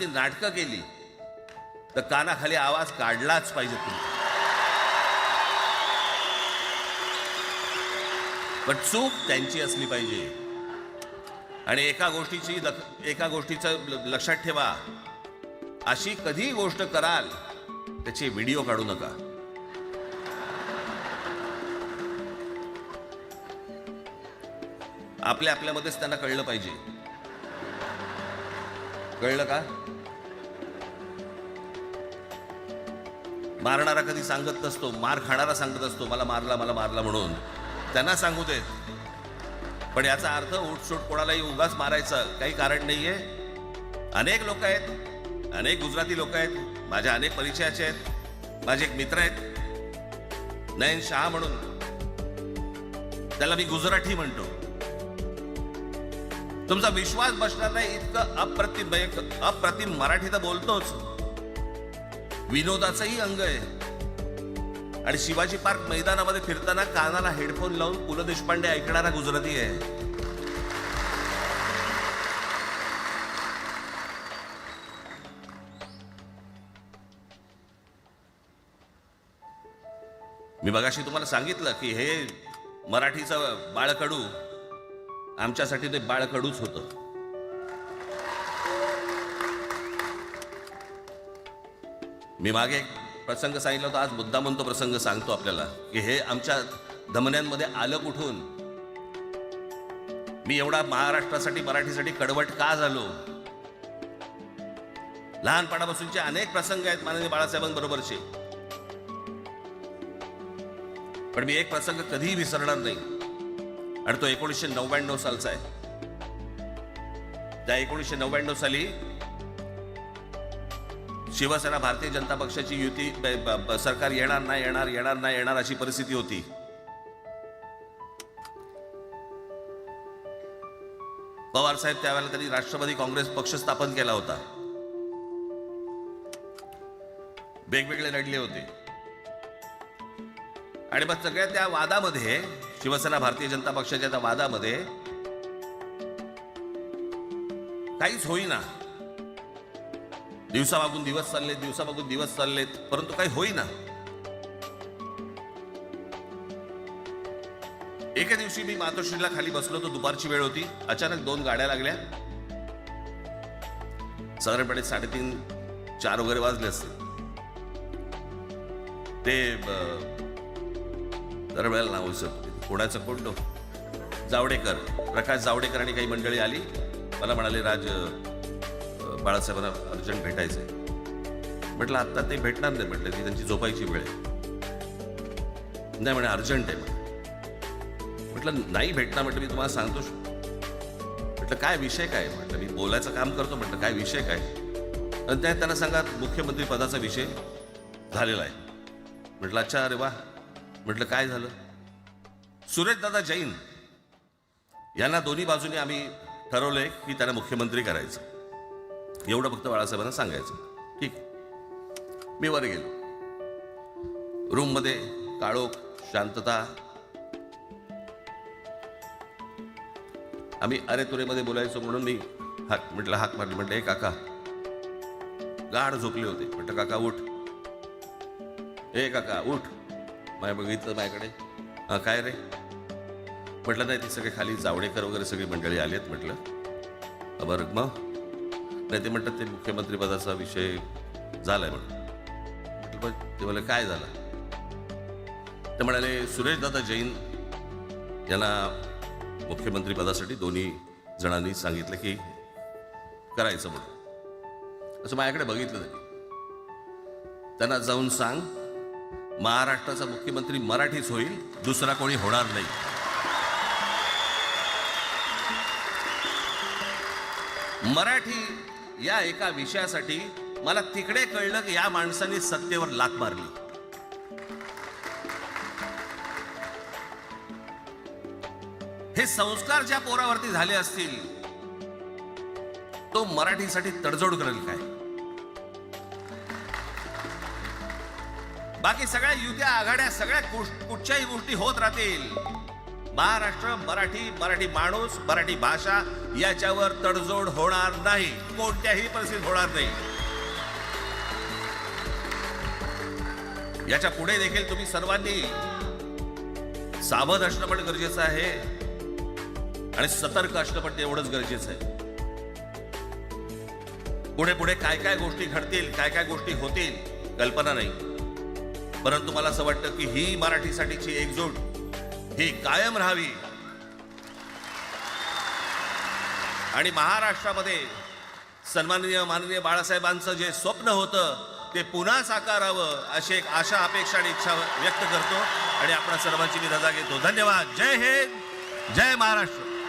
ती नाटकं केली तर कानाखाली आवाज काढलाच पाहिजे तुम्ही. पण चूक त्यांची असली पाहिजे. आणि एका गोष्टीची एका गोष्टीचं लक्षात ठेवा. अशी कधी गोष्ट कराल त्याचे व्हिडिओ काढू नका. आपल्या आपल्यामध्येच त्यांना कळलं पाहिजे. कळलं का? मारणारा कधी सांगत नसतो मार खाणारा सांगत असतो मला मारला मला मारला म्हणून. त्यांना सांगू देत. पण याचा अर्थ उठसूट कोणालाही उगाच मारायचं काही कारण नाहीये. अनेक लोक आहेत अनेक गुजराती लोक आहेत माझ्या अनेक परिचयाचे आहेत माझे एक मित्र आहेत. नयन शहा म्हणून. त्याला मी गुजराठी म्हणतो. तुमचा विश्वास बसणार नाही इतकं अप्रतिम अप्रतिम मराठी तर बोलतोच. विनोदाचंही अंग आहे. आणि शिवाजी पार्क मैदानामध्ये फिरताना कानाला हेडफोन लावून पु ल देशपांडे ऐकणारा गुजराती आहे. मी मगाशी तुम्हाला सांगितलं की हे मराठीचं बाळकडू आमच्यासाठी ते बाळकडूच होतं. मी मागे एक प्रसंग सांगितला होता आज मुद्दामून तो प्रसंग सांगतो आपल्याला की हे आमच्या धमन्यांमध्ये आलं कुठून? मी एवढा महाराष्ट्रासाठी मराठीसाठी कडवट का झालो? लहानपणापासूनचे अनेक प्रसंग आहेत माननीय बाळासाहेबांबरोबरचे. पण मी एक प्रसंग कधीही विसरणार नाही. आणि तो एकोणीसशे नव्याण्णव सालचा आहे. त्या एकोणीसशे नव्याण्णव साली शिवसेना भारतीय जनता पक्षाची युती सरकार येणार नाही येणार येणार नाही येणार अशी परिस्थिती होती. पवार साहेब त्यावेळेला त्यांनी राष्ट्रवादी काँग्रेस पक्ष स्थापन केला होता. वेगवेगळे लढले होते. आणि मग सगळ्या त्या वादामध्ये शिवसेना भारतीय जनता पक्षाच्या त्या वादामध्ये काहीच होईना. दिवसामागून दिवस चाललेत दिवसामागून दिवस चाललेत परंतु काही होईना. एके दिवशी मी मातोश्रीला खाली बसलो होतो दुपारची वेळ होती. अचानक दोन गाड्या लागल्या. साधारणपणे साडेतीन चार वगैरे वाजले असते ते दरवेळेला नाव विसरतो कोणाचं कोणतो जावडेकर. प्रकाश जावडेकर आणि काही मंडळी आली. मला म्हणाले राज बाळासाहेबांना अर्जंट भेटायचंय. म्हटलं आत्ता ते भेटणार नाही म्हटलं ती त्यांची झोपायची वेळ आहे. नाही म्हणे अर्जंट आहे म्हणे. म्हटलं नाही भेटणार म्हटलं मी तुम्हाला सांगतो. म्हटलं काय विषय काय? म्हटलं मी बोलायचं काम करतो म्हटलं काय विषय काय? आणि त्यात त्यांना सांगा मुख्यमंत्री पदाचा विषय झालेला आहे. म्हटलं अच्छा अरे वा. म्हटलं काय झालं? सुरेशदादा जैन. यांना दोन्ही बाजूने आम्ही ठरवलंय की त्यांना मुख्यमंत्री करायचं. एवढं फक्त बाळासाहेबांना सांगायचं. ठीक. मी वर गेलो. रूममध्ये काळोख शांतता. आम्ही अरे तुरेमध्ये बोलायचो म्हणून मी हाक म्हटलं हाक मारली. म्हटलं हे काका. गाढ झोपले होते. म्हटलं काका उठ. ए काका उठ. माझ्या बघितलं माझ्याकडे. हा काय रे? म्हटलं नाही ते सगळे खाली जावडेकर वगैरे सगळी मंडळी आली आहेत म्हटलं बरं मग? नाही ते म्हणतात ते मुख्यमंत्रीपदाचा विषय झालाय म्हणून. म्हटलं "बरं." ते म्हणाले काय झालं? ते म्हणाले सुरेशदादा जैन यांना मुख्यमंत्रीपदासाठी दोन्ही जणांनी सांगितलं की करायचं म्हणून. असं माझ्याकडे बघितलं त्यांना जाऊन सांग महाराष्ट्राचा मुख्यमंत्री मराठीच होईल दुसरा कोणी होणार नाही. मराठी या एका विषयासाठी मला तिकडे कळलं की या माणसाने सत्तेवर लात मारली. हे संस्कार ज्या पोरावरती झाले असतील तो मराठीसाठी तडजोड करेल काय? बाकी सगळ्या युत्या आघाड्या सगळ्या कुठच्याही गोष्टी होत राहतील. महाराष्ट्र मराठी मराठी माणूस मराठी भाषा याच्यावर तडजोड होणार नाही. कोणत्याही परिस्थितीत होणार नाही. याच्यापुढे देखील तुम्ही सर्वांनी सावध असणं पण गरजेचं आहे. आणि सतर्क असणं पण तेवढंच गरजेचं आहे. पुढे पुढे काय काय गोष्टी घडतील काय काय गोष्टी होतील कल्पना नाही. परंतु मला असं वाटतं की ही मराठीसाठीची एकजूट ही कायम राहावी. आणि महाराष्ट्रामध्ये सन्माननीय माननीय बाळासाहेबांचं जे स्वप्न होतं ते पुन्हा साकारावं अशी एक आशा अपेक्षा आणि इच्छा व्यक्त करतो. आणि आपल्या सर्वांची मी रजा घेतो. धन्यवाद. जय हिंद. जय महाराष्ट्र.